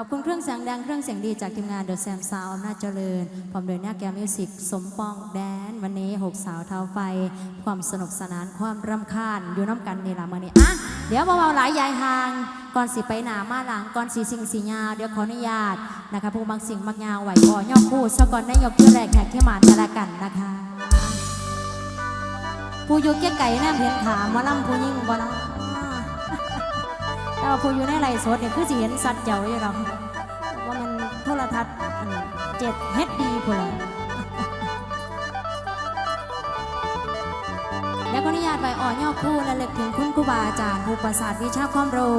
อบคุณเครื่องเสียงดังเครื่องเสียงดีจากทีมงาน The Sam Sound อำนาจเจริญพร้อมโดยหน้าแกมิวสิกสมปองแดน วันนี้6สาวเท้าไฟ ความสนุกสนานความรำคาญอยู่น้ำกันนี่ละมื่อนี้อะเดี๋ยวเบาๆหลายยายห่างก่อนสิไปหนามาหลังก่อนสีสิงสียาวเดี๋ยวขออนุญาตนะคะผู้บางสิ่งบางยาวไหวก่อย่อคู่ซะก่อนได้ยกที่แรกแขกที่มานกันละกันนะคะผู้ยู่เกี้ยไก่แน่เพียงถามว่าล่ำผู้ยิ่งบ่ล่ะแต่ ว่าผู้อยู่ในไรสดเนี่ยคือสิเห็นสัตว์เจ้าอยู่หรอกว่ามันโทรทัศน์เจ็ดเฮ็ดดีพุ่นล่ะแล้วก็อนุญาตใบอ่อนย่อคู่และเล็กถึงคุณครูบาอาจารย์ผู้ประสาทวิชาความรู้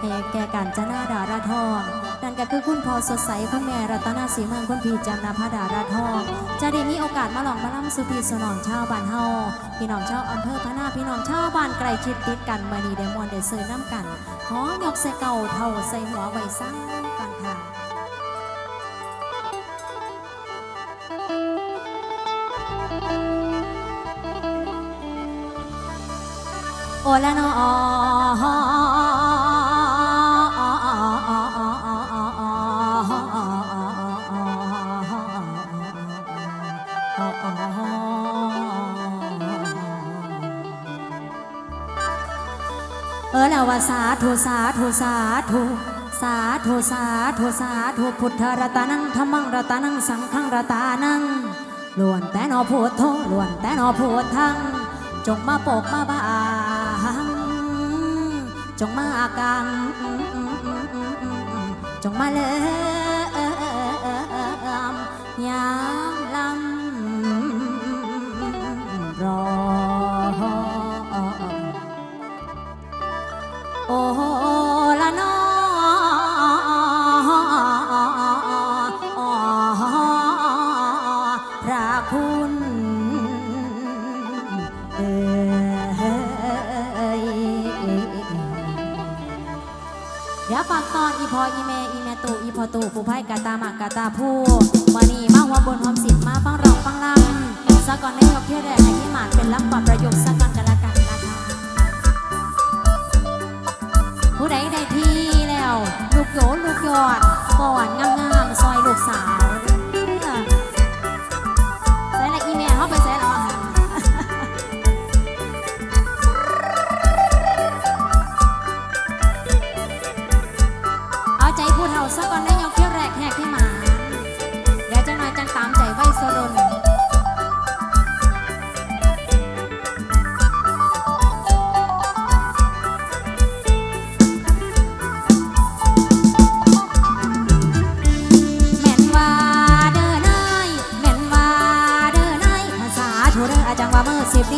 ให้แก่การจนาดาราทอง นั่นก็คือคุณพ่อสดใสคุณแม่รัตนาสีเมืองคุณพี่จันนาภาดาราทองจะได้มีโอกาสมาลองมาล่ำสุพีสนองชาวบ้านเฮาพี่น้องชาวอำเภอพะนาพี่น้องชาวบ้านไกลชิดติดกันมานีได้มวนได้ซื้อน้ำกันขอยกใส่เก่าเท่าใส่หัวไว้ซ้ำกันค่ะโอละนอ เออแล้วว่าสาธุสาธุสาธุสาธุสาธุสาธุพุทธรัตนังธรรมังรัตนังสังฆังรัตานังล้วนแต่นอพุทโธล้วนแต่นอพุทธังจงมาปกมาบางจงมากังจงมาเลิม อนอีพออีเมอีเมตูอีพอตูผู้ไพ่กาตามากกาตาผู้วันนี้มาหัวบนหอมสิทธิ์มาฟังร้องฟังลำสะกก่อนในยกเที่ยวแรกในที่หมานเป็นลำก่อนประโยคสะกก่อนกันละกันนะคะผู้ใดได้ที่แล้ว ลูกโยลูกยอดก่อนงามๆซอยลูกสาว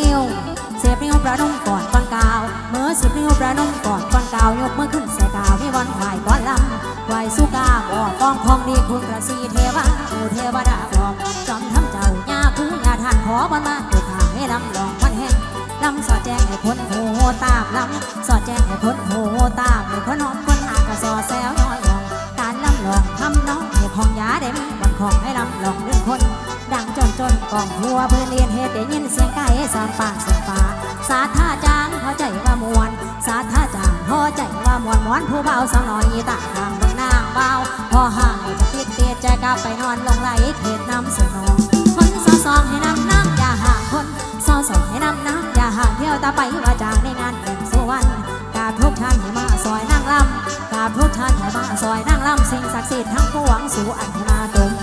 มือสิบนิ้วสิบนิ้วประนมก่อนก่อนกาวเมื่อสิบนิ้วประนมก่อนก่อนกาวยกมือขึ้นใส่กาวมีวันไหวก่อนลำไหวสุกาบ่กองพองดีคุณราศีเทวาโอเทวดาบอกจอมทำเจ้าญาคูญาทานขอบันมาตุขาให้ลำลองวันแห่งลำสอดแจ้งให้คนโหตามลำสอดแจ้งให้คนโหตามให้คนหอมคนหากระสอแซวน้อยลองการลำลองทำน้องให้ของยาได้มีบันของให้ลำลองเรื่องคนดังจ จนกองหัวเพื่อนเรียนเหตุได้ยินเสียงไก่สามปากสียงฟ้าสาท่าจางพอใจว่ามวน สาท่าจางพอใจว่ามวนมวนผู้เบาสาวน้อยตาทางบางนางเบาพอห่างจะติดเตียจะกลับไปนอนลงไหลเขตน้ำสนองคนสอสองให้นำน้ำอย่าห่างคนสอสองให้นำน้ำอย่าห่างเที่ยวตาไปว่าจางในงานแต่งสุวรรณกราบทุกท่านให้มาซอยนางลำกราบทุกท่านให้มาซอยนางลำสิ่งศักดิ์สิทธิ์ทั้งปวงสู่อันธนาตุม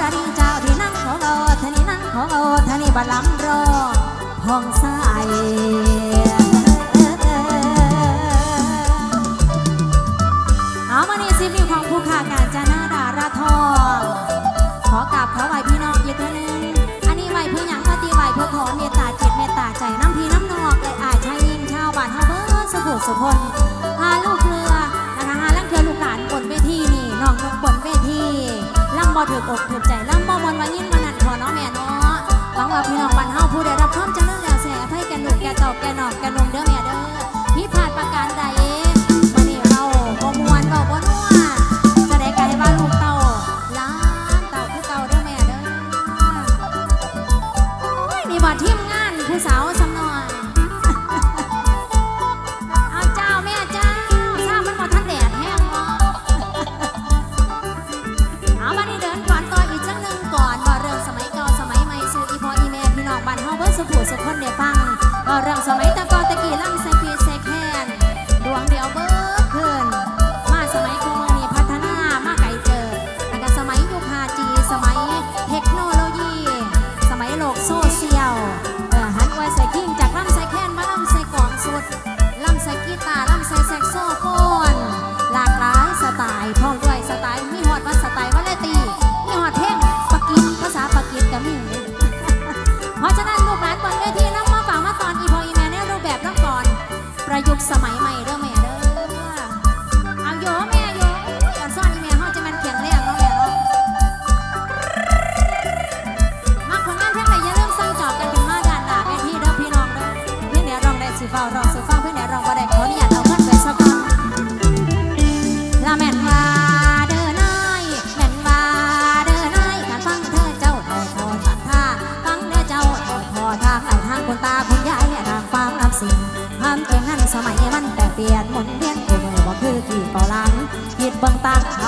รือที่ทอรดีเจ้าที่นั่งของโอทนี่นั่งของโอทนี่บัลลัมรอพองใสเอามานี่สิมีของผู้ขาการจานาดาราทองขอกราบขอไหวพี่น้องอีกนึงอันนี้ไหวเพื่อหยังปฏิไหวเพื่อขอเมตตาจิตเมตตาใจน้ำพีน้ำนองเลยอายชายยิงชาวบ้านเฮาเบิดสุขสุคนหาลูก ถือกอกถือใจลำบ่มนว่ายิ่งมานั่นพอเนาะแม่เนาะหวังว่าพี่น้องบ้านเฮาผู้ได้รับความเจริญแล้วแสให้แกันลูกแกตอกแกนอกแกนมเด้อแม่เด้อพี่ผ่านประการใดวันนี้เราบ่มวนบ่บ่นัว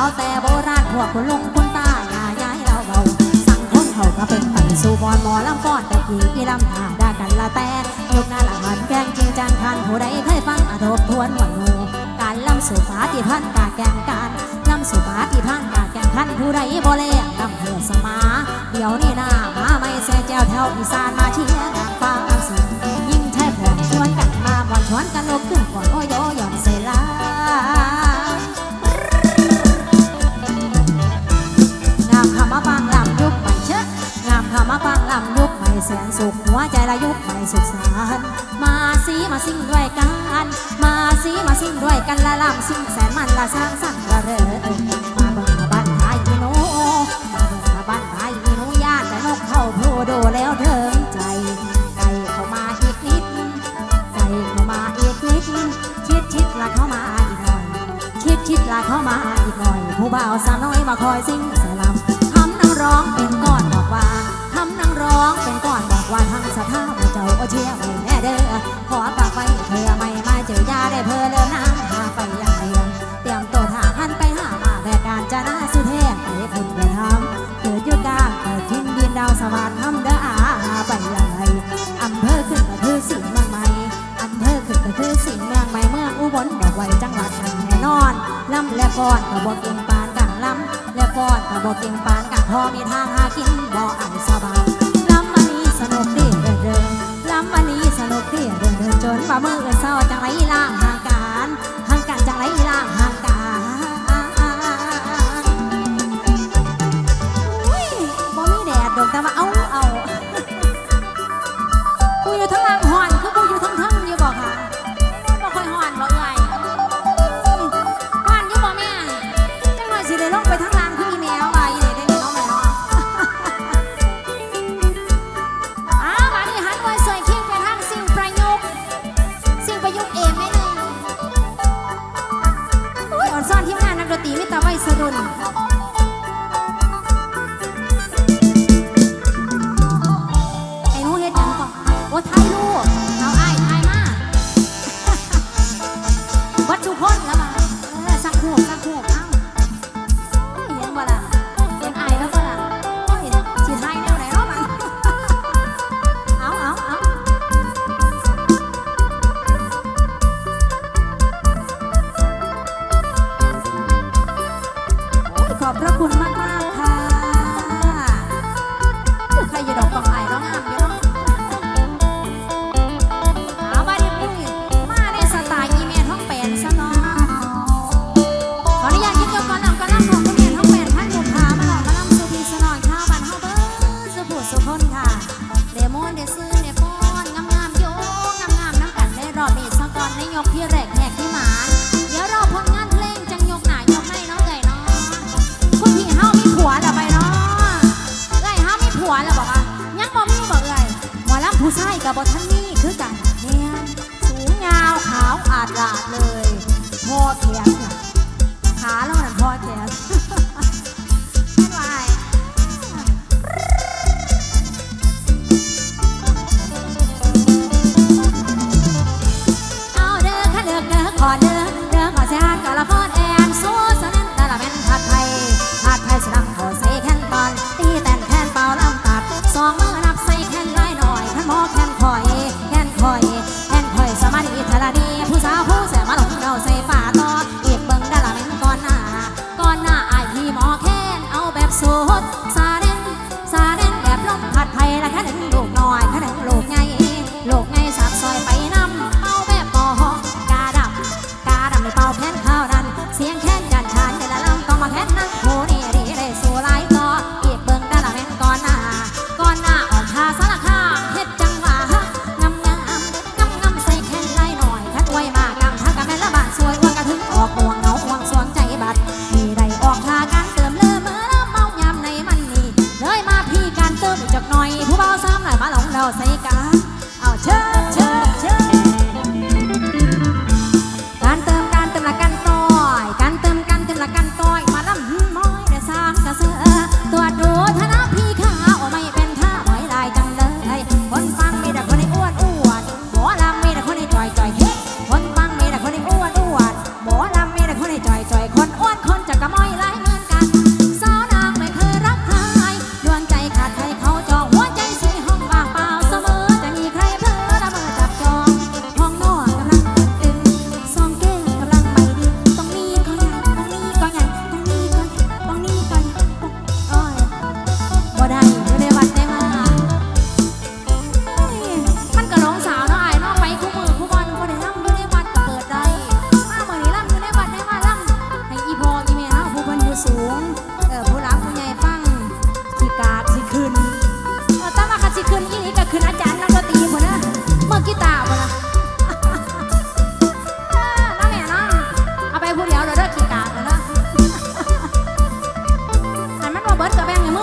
าเอาแต่โบราณพวกคุณลุงคุณตาอย่าย้ายเราเบาสั่งคนเขาก็เป็นไปสู่บอนหมอลำฟ้อนแต่กี่กี่ลำหาได้กันละแต่ยุคหน้าละหันแกงจริงจังทันผู้ใดเคยฟังอาทบทวนหวนงูการลำสู่ฟ้าที่พันกาแกงการลำสู่ฟ้าที่พันกาแกงพันผู้ใดบ่เล่ลำเพื่อสมา เดี๋ยวนี้หน้ามาไม่แซ่แจ้วแถวอีสานมาเชียร์ดังฟ้าสิยิ่งใช่แผนชวนกันมาบอนชวนกันลุกขึ้นก่อนโอ้ยโย สนสุขหัวใจละยุคใหม่สุขสานมาสีมาสิ่งด้วยกัน มาสีมาสิ่งด้วยกันละลำสิ่งแสนมันละสร้างสรรค์ละเรอมาเบิ่งมาบ้านท้ายอีโนมาเบิ่งมาบ้านท้ายอีโนย่านแต่นกเข้าโพโดแล้วเถิงใจไก่เข้ามาอีกนิดไก่เข้ามาอีกนิดชิดชิดละเข้ามาอีกหน่อยชิดชิดลาเข้ามาอีกหน่อยผู้บ่าวสาวน้อยมาคอยซิ่งใส่ลำทำนังร้องเป็นก้อน องเป็นก้อนบอกว่าทั้งสภาพเจ้าก็เชียร์ไม่แน่เด้อขอฝากไว้เธอไม่มาเจอยาได้เพอเลิมน้ำหาไปยังไงเตรียมตัวทางหันไปหามาแต่การจะน่าสุเทพไปคุณกระทำเกิดยุดกาเกิดทิ้งดินดาวสวรรค์ทำเด้ออาหาไปยังไงอำเภอขึ้นก็คือสิ่งเมืองใหม่อำเภอขึ้นก็คือสิ่งเมืองใหม่เมืองอุบลบอกไว้จังหวัดนั้นแน่นอนลำและฟ้อนก็บอกเก่งปานกันลำและฟ้อนก็บอกเก่งปานกันพอมีทางหากินบ่อันสบาย เดิ รีมิต เ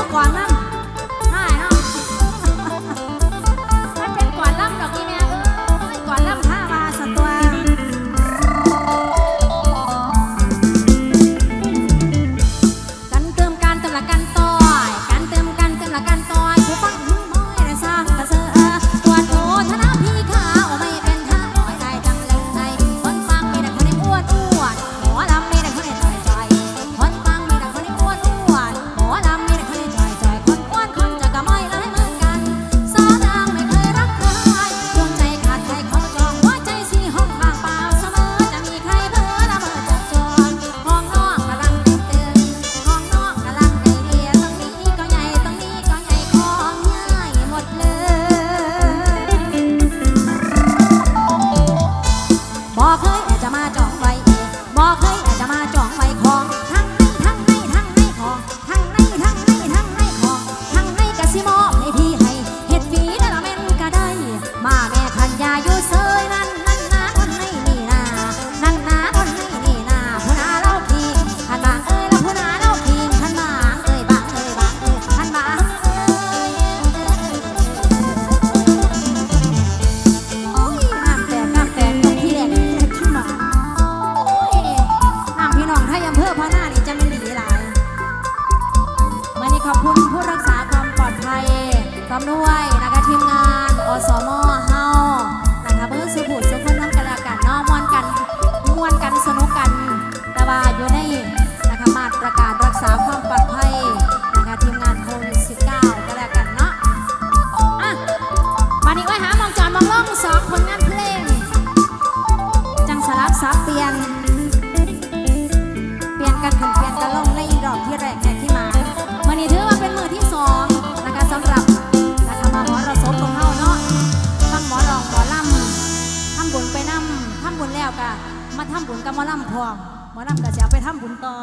管啊。hoặc hơi ลำพร้อมหมอลำก็จะเอาไปทำบุญต่อ